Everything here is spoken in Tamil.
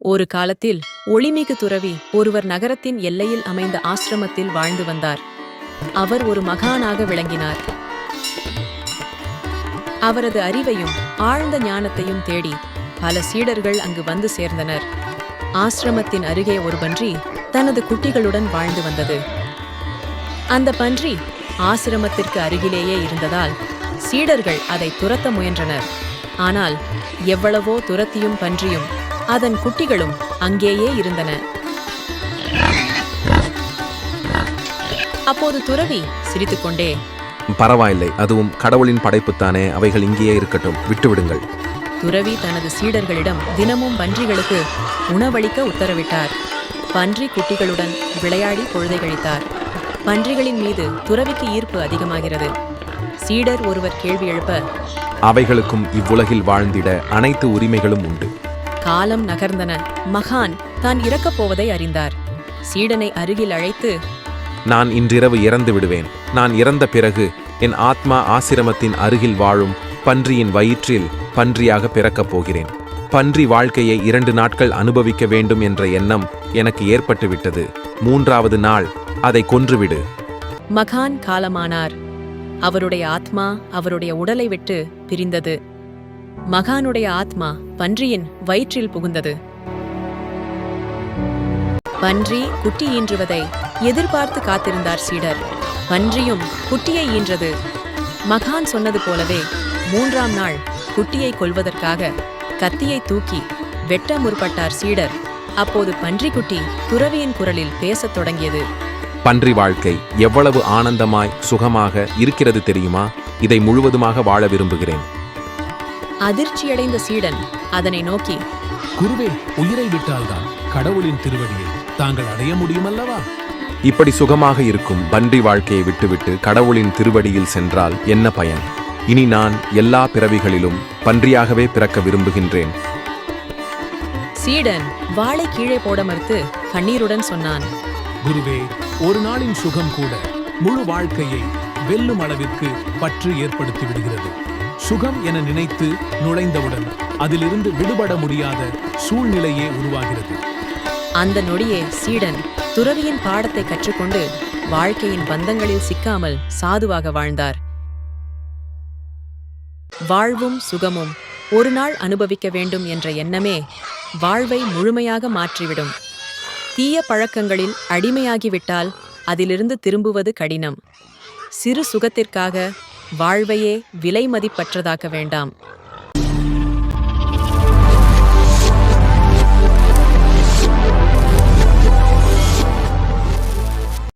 ஒரு காலத்தில் ஒளிமிகு துறவி ஒருவர் நகரத்தின் எல்லையில் அமைந்த ஆசிரமத்தில் வாழ்ந்து வந்தார். அவர் ஒரு மகானாக விளங்கினார். அவரது அறிவையும் ஆழ்ந்த ஞானத்தையும் தேடி பல சீடர்கள் அங்கு வந்து சேர்ந்தனர். ஆசிரமத்தின் அருகே ஒரு பன்றி தனது குட்டிகளுடன் வாழ்ந்து வந்தது. அந்த பன்றி ஆசிரமத்திற்கு அருகிலேயே இருந்ததால் சீடர்கள் அதை துரத்த முயன்றனர். ஆனால் எவ்வளவோ துரத்தியும் பன்றியும் அதன் குட்டிகளும் அங்கேயே இருந்தன. அப்போது துறவி சிரித்துக்கொண்டே பரவாயில்லை அதுவும் கடவுளின் படைப்புத்தானே அவைகள் இங்கேயே இருக்கட்டும் விட்டுவிடுங்கள். துறவி தனது சீடர்களிடம் தினமும் பன்றிகளுக்கு உணவளிக்க உத்தரவிட்டார். பன்றி குட்டிகளுடன் விளையாடி பொழுதை கழித்தார். பன்றிகளின் மீது துறவிக்கு ஈர்ப்பு அதிகமாகிறது. சீடர் ஒருவர் கேள்வி எழுப்ப அவைகளுக்கும் இவ்வுலகில் வாழ்ந்திட அனைத்து உரிமைகளும் உண்டு. காலம் நகர்ந்தன. மகான் தான் இறக்கப் போவதை அறிந்தார். சீடனை அருகில் அழைத்து நான் இன்றிரவு இறந்து விடுவேன். நான் இறந்த பிறகு என் ஆத்மா ஆசிரமத்தின் அருகில் வாழும் பன்றியின் வயிற்றில் பன்றியாக பிறக்கப் போகிறேன். பன்றி வாழ்க்கையை இரண்டு நாட்கள் அனுபவிக்க வேண்டும் என்ற எண்ணம் எனக்கு ஏற்பட்டுவிட்டது. மூன்றாவது நாள் அதை கொன்றுவிடு. மகான் காலமானார். அவருடைய ஆத்மா அவருடைய உடலை விட்டு பிரிந்தது. மகானுடைய ஆத்மா பன்றியின் வயிற்றில் புகுந்தது. பன்றி குட்டி ஈன்றுவதை எதிர்பார்த்து காத்திருந்தார் சீடர். பன்றியும் குட்டியை ஈன்றது. மகான் சொன்னது போலவே மூன்றாம் நாள் குட்டியை கொல்வதற்காக கத்தியை தூக்கி வெட்ட முற்பட்டார் சீடர். அப்போது பன்றிக்குட்டி துறவியின் குரலில் பேசத் தொடங்கியது. பன்றி வாழ்க்கை எவ்வளவு ஆனந்தமாய் சுகமாக இருக்கிறது தெரியுமா? இதை முழுவதுமாக வாழ விரும்புகிறேன். அதிர்ச்சியடைந்த சீடன் அதனை நோக்கி குருவே உயிரை விட்டால்தான் கடவுளின் திருவடியை தாங்கள் அடைய முடியுமல்லவா? இப்படி சுகமாக இருக்கும் பன்றி வாழ்க்கையை விட்டுவிட்டு கடவுளின் திருவடியில் சென்றால் என்ன பயன்? இனி நான் எல்லா பிறவிகளிலும் பன்றியாகவே பிறக்க விரும்புகின்றேன். சீடன் வாளை கீழே போட மறுத்து கண்ணீருடன் சொன்னான் குருவே ஒரு நாளின் சுகம் கூட முழு வாழ்க்கையை வெல்லும் அளவிற்கு பற்று ஏற்படுத்தி விடுகிறது. சுகம் என நினைத்து நுழைந்தவுடன் அதிலிருந்து விடுபட முடியாத சூழ்நிலையே உருவாகிறது. அந்த நொடியே சீடன் துறவியின் பாடத்தை கற்றுக்கொண்டு வாழ்க்கையின் பந்தங்களில் சிக்காமல் சாதுவாக வாழ்ந்தார். வாழ்வும் சுகமும் ஒரு நாள் அனுபவிக்க வேண்டும் என்ற எண்ணமே வாழ்வை முழுமையாக மாற்றிவிடும். தீய பழக்கங்களில் அடிமையாகிவிட்டால் அதிலிருந்து திரும்புவது கடினம். சிறு சுகத்திற்காக வாழ்வையே விலை மதிப்பற்றதாக்க வேண்டாம்.